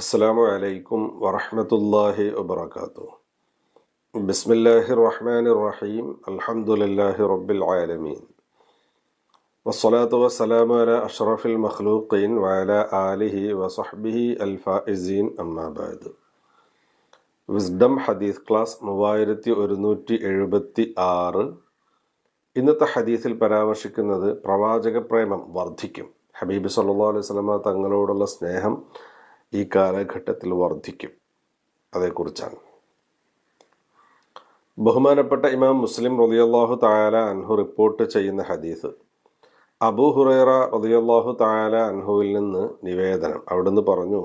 അസ്സാം വലൈക്കും വറഹമത്തല്ലാഹി വബർക്കാത്തു ബിസ്മില്ലാഹി റഹ്മാൻ റഹീം അൽഹംദുലില്ലാഹി റബ്ബിൽ ആലമീൻ വസ്സലാത്തു വസ്സലാമു അല അഷ്റഫിൽ മഖ്ലൂഖീൻ വഅല ആലിഹി വസഹ്ബിഹി അൽ ഫായിസീൻ അമ്മാബാദ് വിസ്ഡം ഹദീസ് ക്ലാസ് മൂവായിരത്തി ഒരുന്നൂറ്റി എഴുപത്തി ആറ്. ഇന്നത്തെ ഹദീസിൽ പരാമർശിക്കുന്നത് പ്രവാചക പ്രേമം വർദ്ധിക്കും. ഹബീബ് സല്ലാ അലൈഹി സ്വലമ തങ്ങളോടുള്ള സ്നേഹം ഈ കാലഘട്ടത്തിൽ വർദ്ധിക്കും അതേക്കുറിച്ചാണ്. ബഹുമാനപ്പെട്ട ഇമാം മുസ്ലിം റളിയല്ലാഹു തായാല അൻഹു റിപ്പോർട്ട് ചെയ്യുന്ന ഹദീസ് അബൂ ഹുറൈറ റളിയല്ലാഹു തായാല അൻഹുവിൽ നിന്ന് നിവേദനം. അവിടുന്ന് പറഞ്ഞു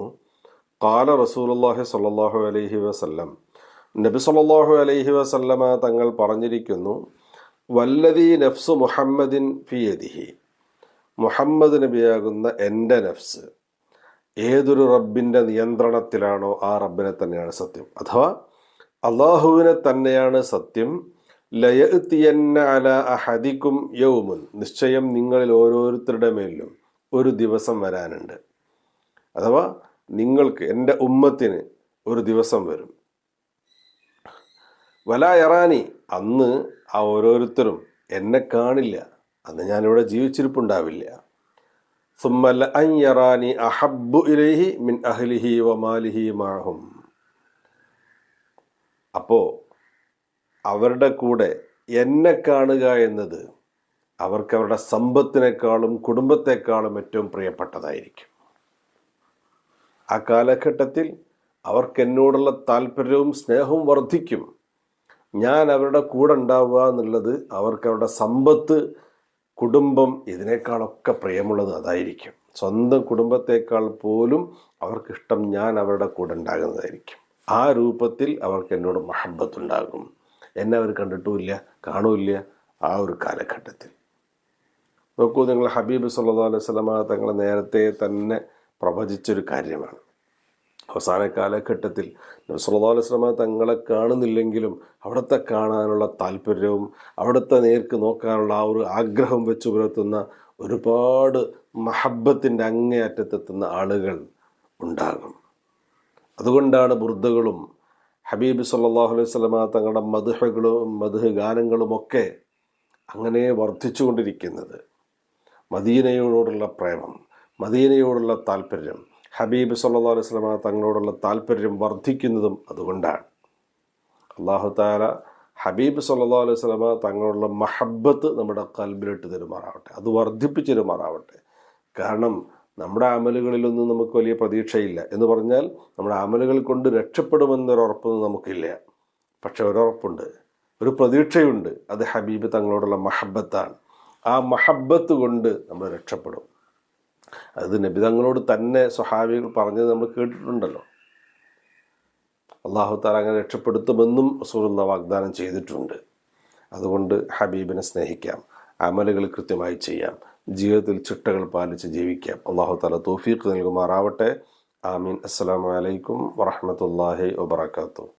കാല റസൂലുള്ളാഹി സല്ലാഹു അലൈഹി വസല്ലം നബി സല്ലാഹു അലൈഹി വസല്ലമ തങ്ങൾ പറഞ്ഞിരിക്കുന്നു വല്ലതി നഫ്സു മുഹമ്മദിൻ ഫിയദിഹി മുഹമ്മദ് നബിയാകുന്ന എന്റെ നഫ്സ് ഏതൊരു റബ്ബിന്റെ നിയന്ത്രണത്തിലാണോ ആ റബ്ബിനെ തന്നെയാണ് സത്യം. അഥവാ അള്ളാഹുവിനെ തന്നെയാണ് സത്യം. ലയത്തിയന്ന അല അഹദിക്കും യൗമുൻ. നിശ്ചയം നിങ്ങളിൽ ഓരോരുത്തരുടെ മേലും ഒരു ദിവസം വരാനുണ്ട്. അഥവാ നിങ്ങൾക്ക് എന്റെ ഉമ്മത്തിന് ഒരു ദിവസം വരും. വല ഇറാനി അന്ന് ആ ഓരോരുത്തരും എന്നെ കാണില്ല. അന്ന് ഞാനിവിടെ ജീവിച്ചിരിപ്പുണ്ടാവില്ല. സുമ്മല്ല അയ്യറാനി അഹബ്ബു ഇലൈഹി മിൻ അഹ്ലിഹി വമാലിഹി മാഹും അപ്പോൾ അവരുടെ കൂടെ എന്നെ കാണുക എന്നത് അവർക്ക് അവരുടെ സമ്പത്തിനേക്കാളും കുടുംബത്തെക്കാളും ഏറ്റവും പ്രിയപ്പെട്ടതായിരിക്കും. ആ കാലഘട്ടത്തിൽ അവർക്ക് എന്നോടുള്ള താല്പര്യവും സ്നേഹവും വർദ്ധിക്കും. ഞാൻ അവരുടെ കൂടെ ഉണ്ടാവുക എന്നുള്ളത് അവർക്ക് അവരുടെ സമ്പത്ത് കുടുംബം ഇതിനേക്കാളൊക്കെ പ്രിയമുള്ളത് അതായിരിക്കും. സ്വന്തം കുടുംബത്തേക്കാൾ പോലും അവർക്കിഷ്ടം ഞാൻ അവരുടെ കൂടെ ഉണ്ടാകുന്നതായിരിക്കും. ആ രൂപത്തിൽ അവർക്ക് എന്നോട് മഹബത്തുണ്ടാകും. എന്നെ അവർ കണ്ടിട്ടുമില്ല കാണൂല്ല ആ ഒരു കാലഘട്ടത്തിൽ. നോക്കൂ നിങ്ങൾ ഹബീബ് സല്ലാ അലൈഹി സ്വലമ തങ്ങൾ നേരത്തെ തന്നെ പ്രവചിച്ചൊരു കാര്യമാണ്. അവസാന കാലഘട്ടത്തിൽ നബ്സല്ലാ അലൈഹി തങ്ങളെ കാണുന്നില്ലെങ്കിലും അവിടുത്തെ കാണാനുള്ള താല്പര്യവും അവിടുത്തെ നേർക്ക് നോക്കാനുള്ള ആ ഒരു ആഗ്രഹം വെച്ച് പുലർത്തുന്ന ഒരുപാട് മഹബത്തിന്റെ അങ്ങേയറ്റത്തെത്തുന്ന ആളുകൾ ഉണ്ടാകും. അതുകൊണ്ടാണ് ബുർദകളും ഹബീബ് സല്ലാഹു അലൈഹി സ്വലമ തങ്ങളുടെ മധുഹകളും മധുഹ ഗാനങ്ങളുമൊക്കെ അങ്ങനെ വർദ്ധിച്ചുകൊണ്ടിരിക്കുന്നത്. മദീനയോടുള്ള പ്രേമം മദീനയോടുള്ള താല്പര്യം ഹബീബ് സല്ലാ അലൈഹി സ്വലമ തങ്ങളോടുള്ള താല്പര്യം വർദ്ധിക്കുന്നതും അതുകൊണ്ടാണ്. അള്ളാഹു താല ഹബീബ് സല്ലാ അലൈഹി സ്വലമ തങ്ങളുള്ള മഹബത്ത് നമ്മുടെ കൽബിലിട്ട് തരുമാറാവട്ടെ. അത് വർദ്ധിപ്പിച്ച് തരുമാറാവട്ടെ. കാരണം നമ്മുടെ അമലുകളിലൊന്നും നമുക്ക് വലിയ പ്രതീക്ഷയില്ല. എന്ന് പറഞ്ഞാൽ നമ്മുടെ അമലുകൾ കൊണ്ട് രക്ഷപ്പെടുമെന്നൊരു ഉറപ്പൊന്നും നമുക്കില്ല. പക്ഷെ ഒരുറപ്പുണ്ട്. ഒരു പ്രതീക്ഷയുണ്ട്. അത് ഹബീബ് തങ്ങളോടുള്ള മഹബത്താണ് ആ മഹബത്ത് കൊണ്ട് നമ്മൾ രക്ഷപ്പെടും. അത് നബിതങ്ങളോട് തന്നെ സ്വഹാബികൾ പറഞ്ഞത് നമ്മൾ കേട്ടിട്ടുണ്ടല്ലോ. അള്ളാഹു താല അങ്ങനെ രക്ഷപ്പെടുത്തുമെന്നും റസൂലുള്ള വാഗ്ദാനം ചെയ്തിട്ടുണ്ട്. അതുകൊണ്ട് ഹബീബിനെ സ്നേഹിക്കാം അമലുകൾ കൃത്യമായി ചെയ്യാം ജീവിതത്തിൽ ചിട്ടകൾ പാലിച്ച് ജീവിക്കാം. അള്ളാഹു താല തോഫീക്ക് നൽകുമാറാവട്ടെ. ആമീൻ. അസ്സാം വലൈക്കും വറഹമത്തല്ലാഹി വാത്തു